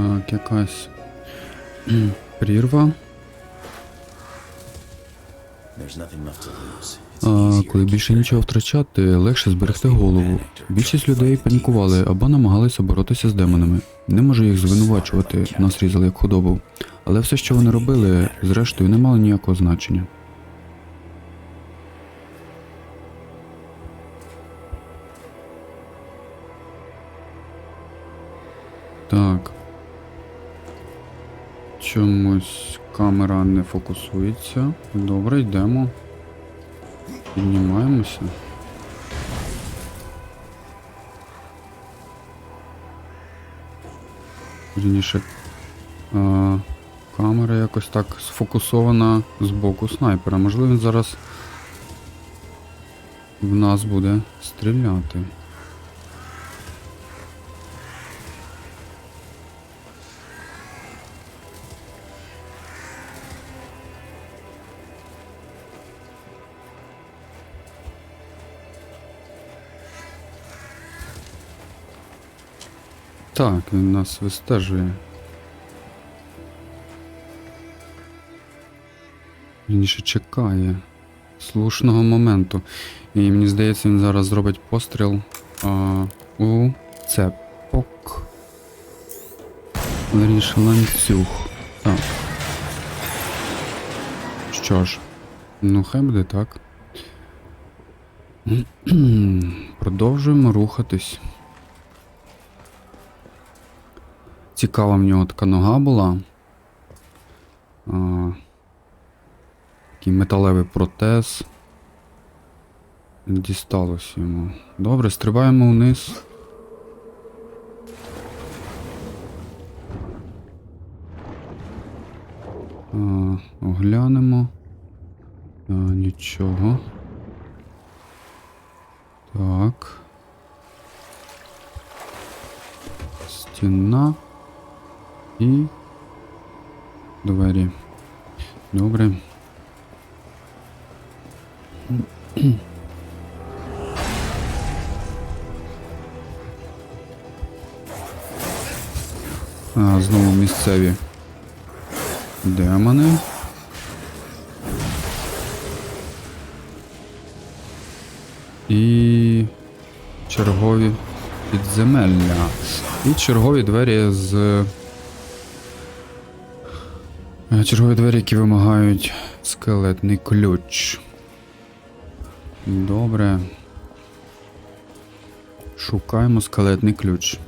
Так, якась прірва. А, коли більше нічого втрачати, легше зберегти голову. Більшість людей панікували або намагалися боротися з демонами. Не можу їх звинувачувати, нас різали як худобу. Але все, що вони робили, зрештою, не мало ніякого значення. Так. Чомусь камера не фокусується. Добре, йдемо. Піднімаємося. Вірніше, а, камера якось так сфокусована з боку снайпера. Можливо, він зараз в нас буде стріляти. Так, він нас вистежує. Він ще чекає слушного моменту. І мені здається, він зараз зробить постріл а, у цепок. Вірніше ланцюг. Так. Що ж, ну хай буде так. Продовжуємо рухатись. Цікава в нього така нога була. А, такий металевий протез. Дісталось йому. Добре, стрибаємо вниз. А, оглянемо. А, нічого. Так. Стіна. І двері. Добре. А, знову місцеві демони. І чергові підземелля. І чергові двері з Чергові двері, які вимагають скелетний ключ. Добре. Шукаємо скелетний ключ.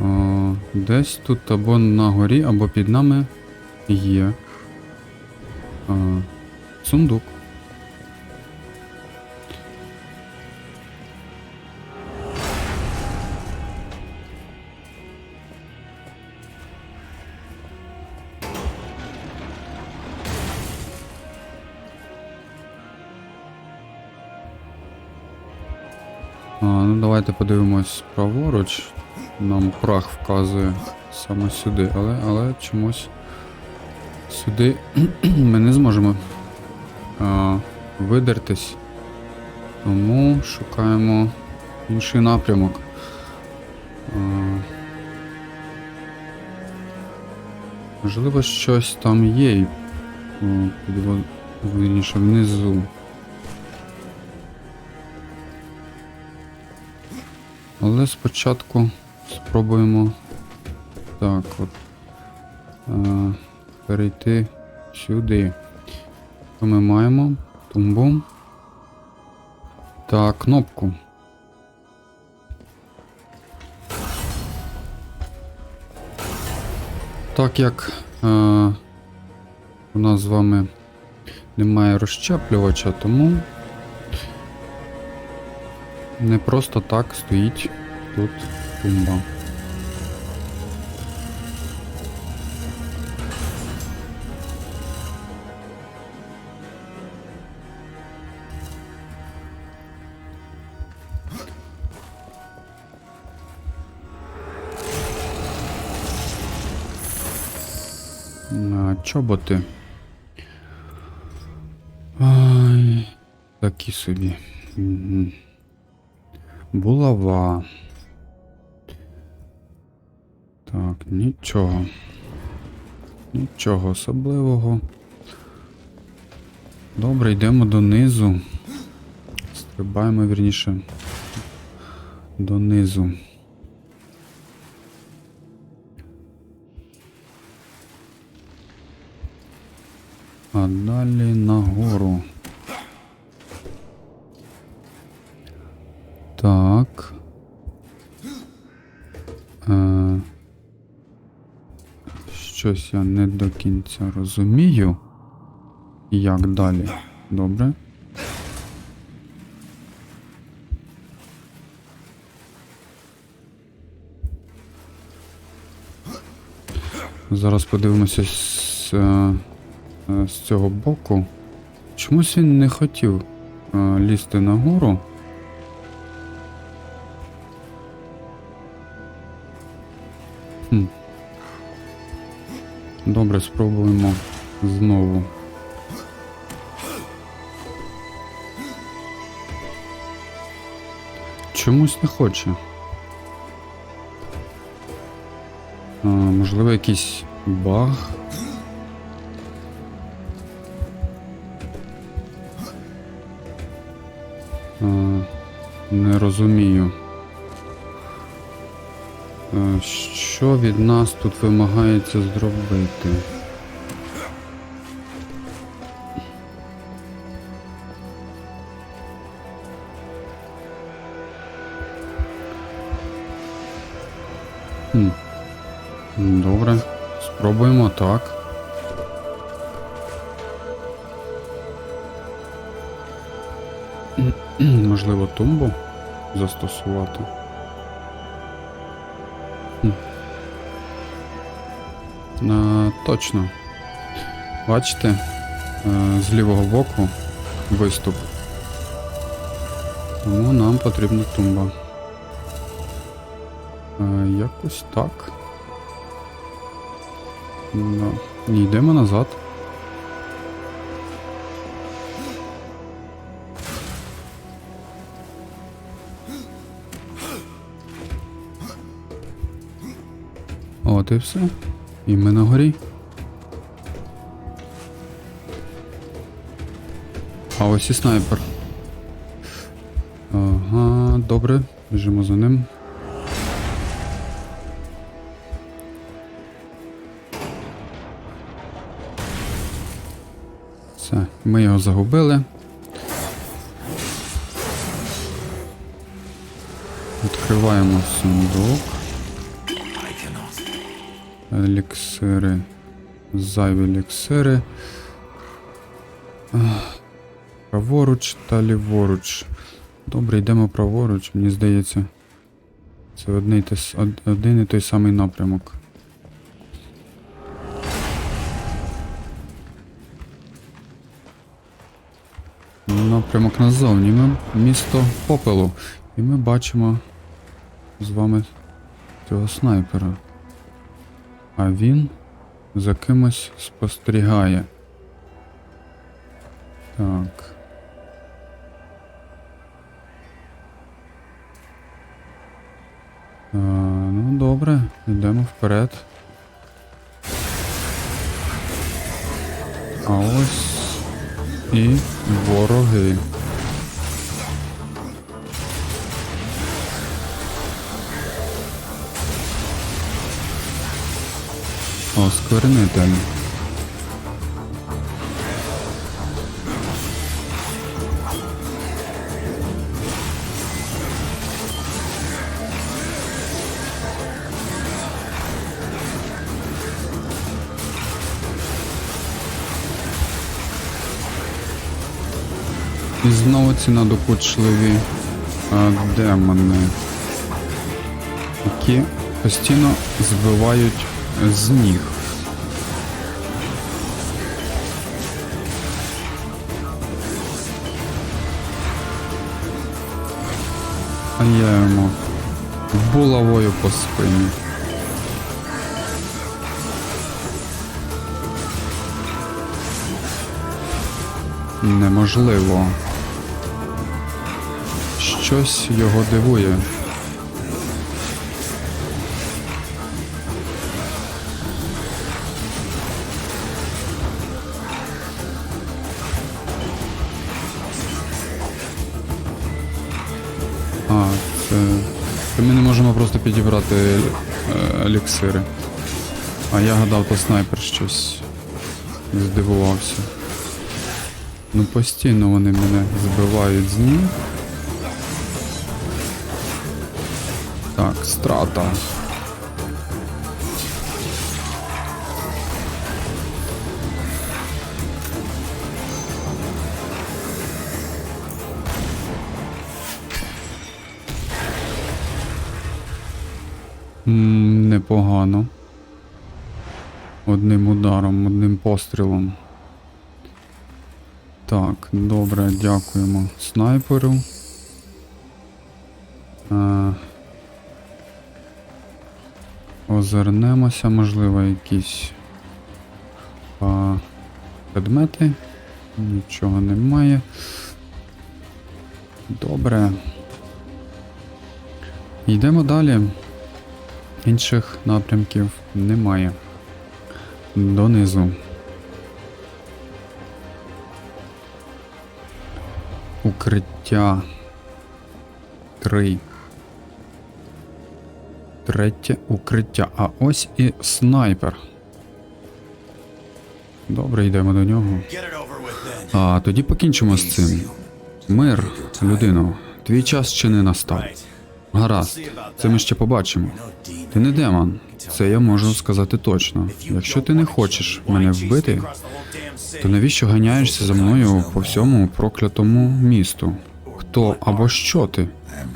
О, десь тут або на горі, або під нами є а, сундук. А, ну давайте подивимось праворуч. Нам прах вказує саме сюди, але, але чомусь сюди ми не зможемо а, видертись. Тому шукаємо інший напрямок. А, можливо, щось там є вірніше, внизу. Але спочатку спробуємо так от е, перейти сюди. Що ми маємо? Тумбум. Так, кнопку. Так як е, у нас з вами немає розщеплювача, тому не просто так стоїть тут тумба. Чоботи. Ай, такі собі. Булава. Так, нічого. Нічого особливого. Добре, йдемо донизу. Стрибаємо вірніше. Донизу. А далі нагору. Так. Е, щось я не до кінця розумію. Як далі? Добре. Зараз подивимося з, е, з цього боку. Чомусь він не хотів е, лізти нагору. Хм. Добре, спробуємо знову. Чомусь не хоче. А, можливо, якийсь баг. Не розумію. Що від нас тут вимагається зробити? Добре, спробуємо так. Можливо, тумбу застосувати. А, точно. Бачите, е, з лівого боку виступ. Тому нам потрібна тумба. Е, якось так. Да. І йдемо назад. І все. І ми на горі. А ось і снайпер. Ага, добре, біжимо за ним. Все, ми його загубили. Відкриваємо сундук. Еліксири. Зайві еліксири. Праворуч та ліворуч. Добре, йдемо праворуч, мені здається. Це один і той самий напрямок. Напрямок назовні. Ми місто попелу. І ми бачимо з вами цього снайпера. А він за кимось спостерігає. Так. А, ну добре, йдемо вперед. А ось і вороги. Осквернитель. І знову ці надокучливі а, демони, які постійно збивають з ніг. А я йому булавою по спині. Неможливо. Щось його дивує. Підібрати е, еліксири. А я гадав, то снайпер щось здивувався. Ну постійно вони мене збивають з ніг. Так, страта. Непогано. Одним ударом, одним пострілом. Так, добре, дякуємо снайперу. Е, озирнемося, можливо, якісь а, предмети. Нічого немає. Добре. Йдемо далі. Інших напрямків немає. Донизу. Укриття. Три. Третє укриття. А ось і снайпер. Добре, йдемо до нього. А тоді покінчимо з цим. Мир, людино, твій час ще не настав. Гаразд, це ми ще побачимо. Ти не демон, це я можу сказати точно. Якщо ти не хочеш мене вбити, то навіщо ганяєшся за мною по всьому проклятому місту? Хто або що ти?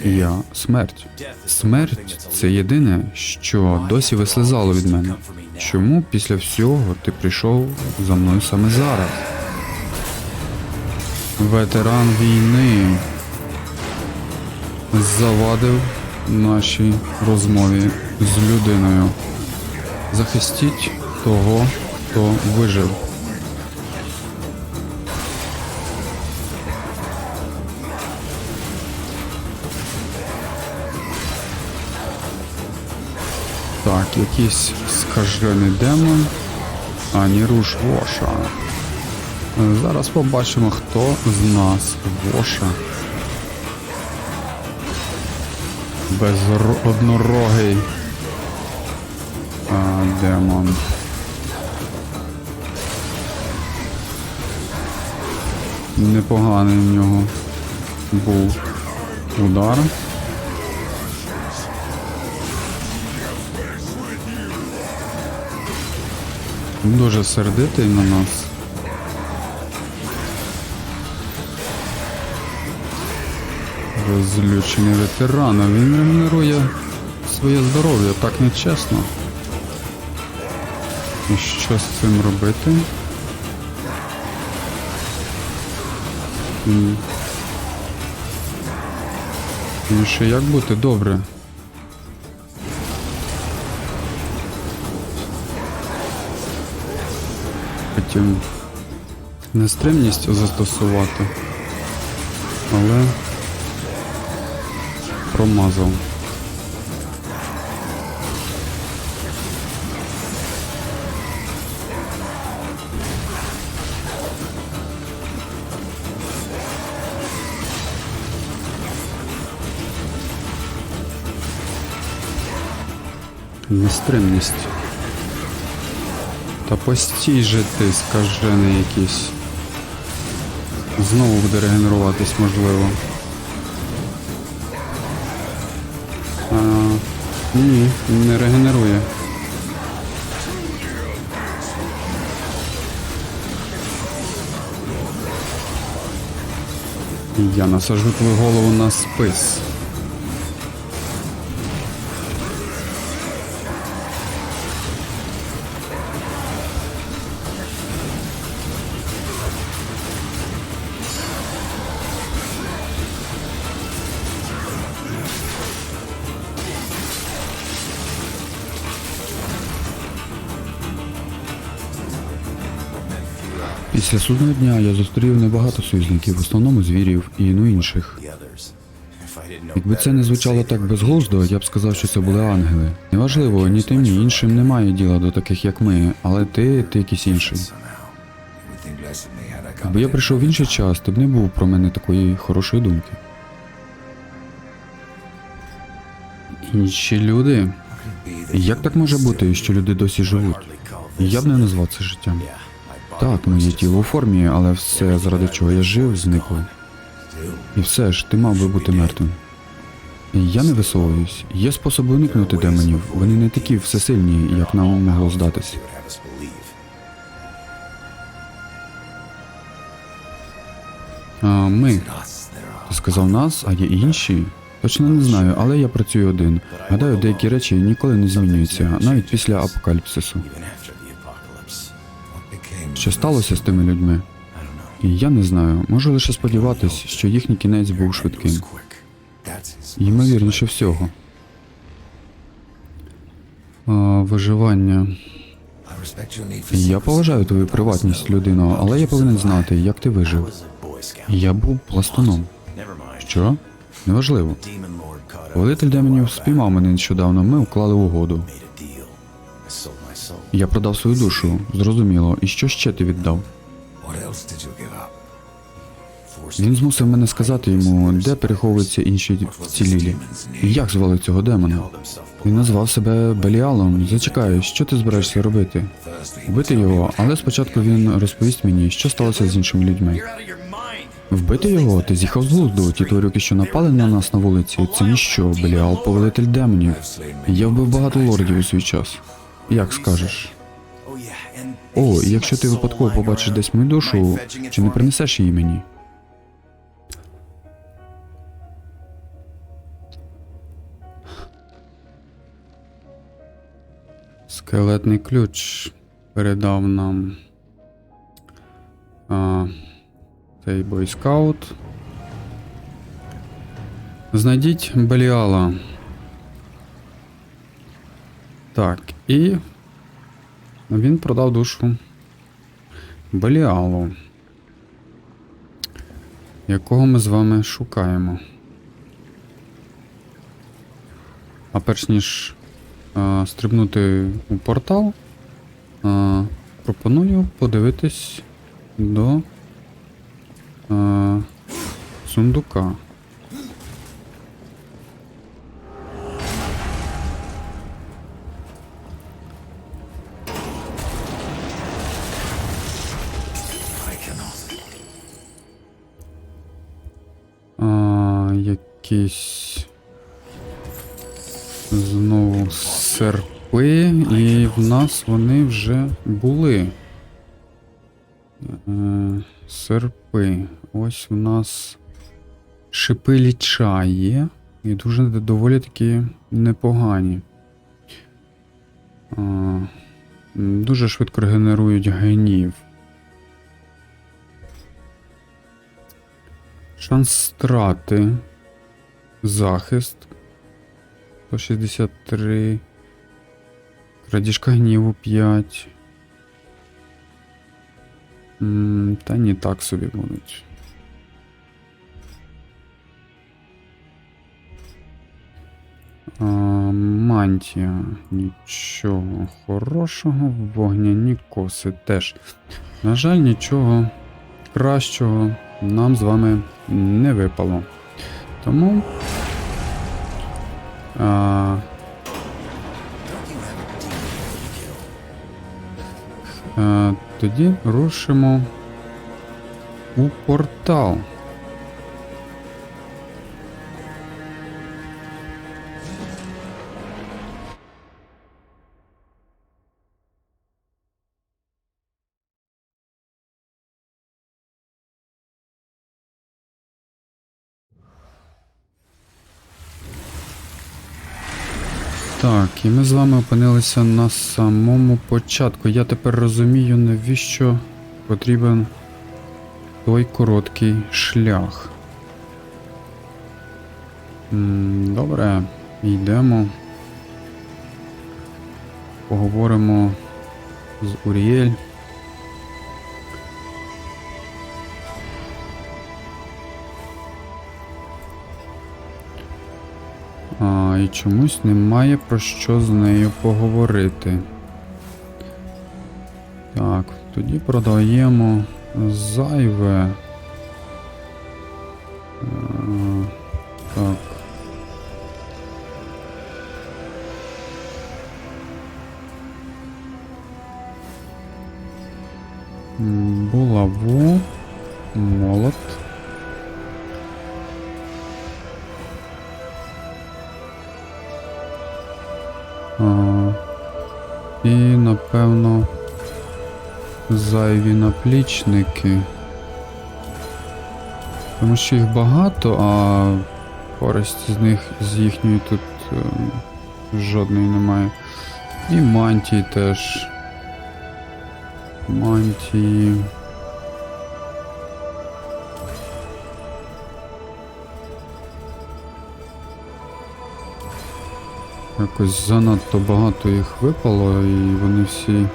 Я смерть. Смерть це єдине, що досі вислизало від мене. Чому після всього ти прийшов за мною саме зараз? Ветеран війни завадив нашій розмові з людиною. Захистіть того, хто вижив. Так, якийсь скажений демон, ані руш Воша. Зараз побачимо, хто з нас Воша. Безро- однорогий а, демон. Непоганий в нього був удар. Дуже сердитий на нас. Розлючений ветеран, він регенерує своє здоров'я, так нечесно. І що з цим робити? Ну що, як бути добре? Хотів нестримність застосувати, але промазав. Нестримність. Та постій же ти, скажений якийсь. Знову буде регенеруватись, можливо. Ні, не регенерує. Я насажу твою голову на спис. Після судного дня я зустрів небагато союзників, в основному звірів і ну інших. Якби це не звучало так безглуздо, я б сказав, що це були ангели. Неважливо, ні тим, ні іншим немає діла до таких, як ми, але ти, ти якийсь інший. Якби я прийшов в інший час, ти б не був про мене такої хорошої думки. Інші люди. Як так може бути, що люди досі живуть? Я б не назвав це життям. Так, моє тіло у формі, але все, заради чого я жив, зникло. І все ж, ти мав би бути мертвим. Я не висовуюсь. Є способи уникнути демонів. Вони не такі всесильні, як нам могло здатись. А ми. Ти сказав нас, а є інші. Точно не знаю, але я працюю один. Гадаю, деякі речі ніколи не змінюються, навіть після апокаліпсису. Що сталося з тими людьми? І я не знаю. Можу лише сподіватись, що їхній кінець був швидким. Ймовірніше всього. А, виживання. Я поважаю твою приватність, людино, але я повинен знати, як ти вижив. Я був пластуном. Що? Неважливо. Повелитель демонів спіймав мене нещодавно. Ми уклали угоду. Я продав свою душу, зрозуміло. І що ще ти віддав? Він змусив мене сказати йому, де переховуються інші вцілілі. Як звали цього демона? Він назвав себе Беліалом. Зачекай, що ти збираєшся робити? Вбити його, але спочатку він розповість мені, що сталося з іншими людьми. Вбити його? Ти з'їхав з глузду. Ті тварюки, що напали на нас на вулиці, це ніщо, Беліал, повелитель демонів. Я вбив багато лордів у свій час. Як скажеш? О, якщо ти випадково побачиш десь мою душу, чи не принесеш її мені? Скелетний ключ передав нам а, цей бойскаут. Знайдіть Беліала. Так, і він продав душу Беліалу, якого ми з вами шукаємо. А перш ніж а, стрибнути у портал, а, пропоную подивитись до а, сундука. Якісь знову серпи, і в нас вони вже були. Е, серпи. Ось в нас шипи ліча є. І дуже доволі такі непогані. А, дуже швидко регенерують генів. Шанс страти. Захист. 163. Крадіжка гніву 5. М, Та ні, так собі будуть. А, мантія. Нічого хорошого. Вогняні коси теж. На жаль, нічого кращого нам з вами не випало. Тому. А, а, тоді рушимо у портал. І ми з вами опинилися на самому початку. Я тепер розумію, навіщо потрібен той короткий шлях. Добре, йдемо. Поговоримо з Уріель. І чомусь немає про що з нею поговорити. Так, тоді продаємо зайве. А, і напевно зайві наплічники. Тому що їх багато, а користь з них з їхньої тут е, жодної немає. І мантії теж. Мантії. Якось занадто багато їх випало, і вони всі.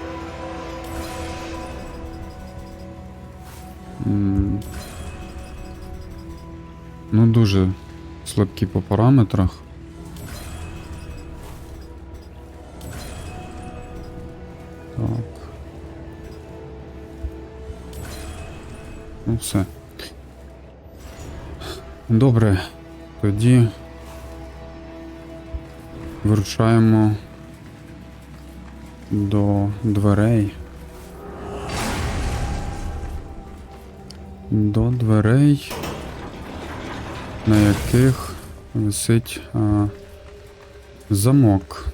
Ну, дуже слабкі по параметрах. Так. Ну все. Добре. Тоді вирушаємо до дверей. До дверей, на яких висить а, замок.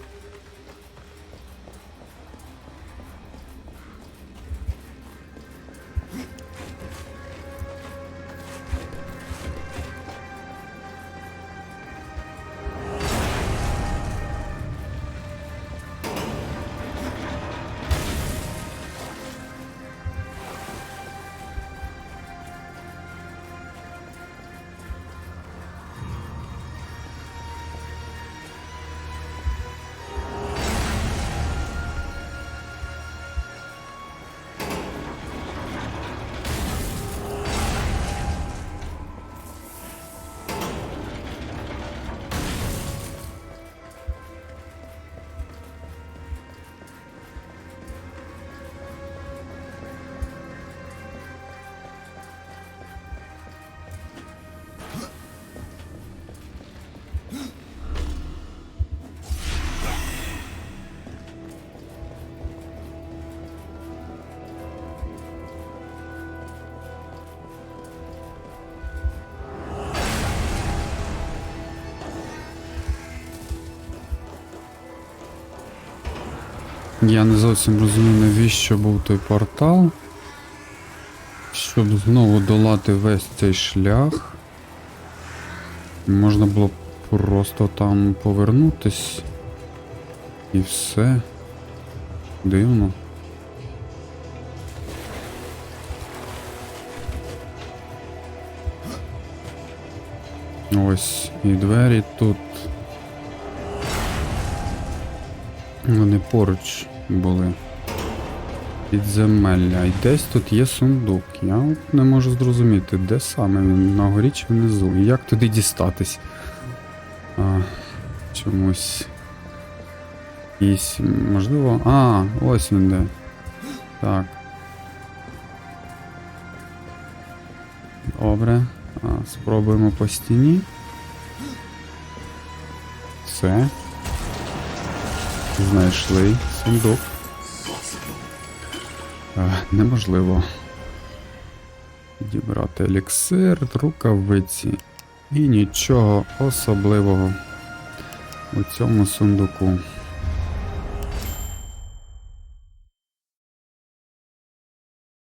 Я не зовсім розумію, навіщо був той портал. Щоб знову долати весь цей шлях. Можна було просто там повернутись. І все. Дивно. Ось і двері тут. Вони поруч були. Підземелля. І десь тут є сундук. Я от не можу зрозуміти, де саме він, на горі чи внизу. І як туди дістатись? А, чомусь. Якийсь, можливо. А, ось він де. Так. Добре. А, спробуємо по стіні. Все. Знайшли сундук. А, неможливо. Підібрати еліксир, рукавиці. І нічого особливого у цьому сундуку.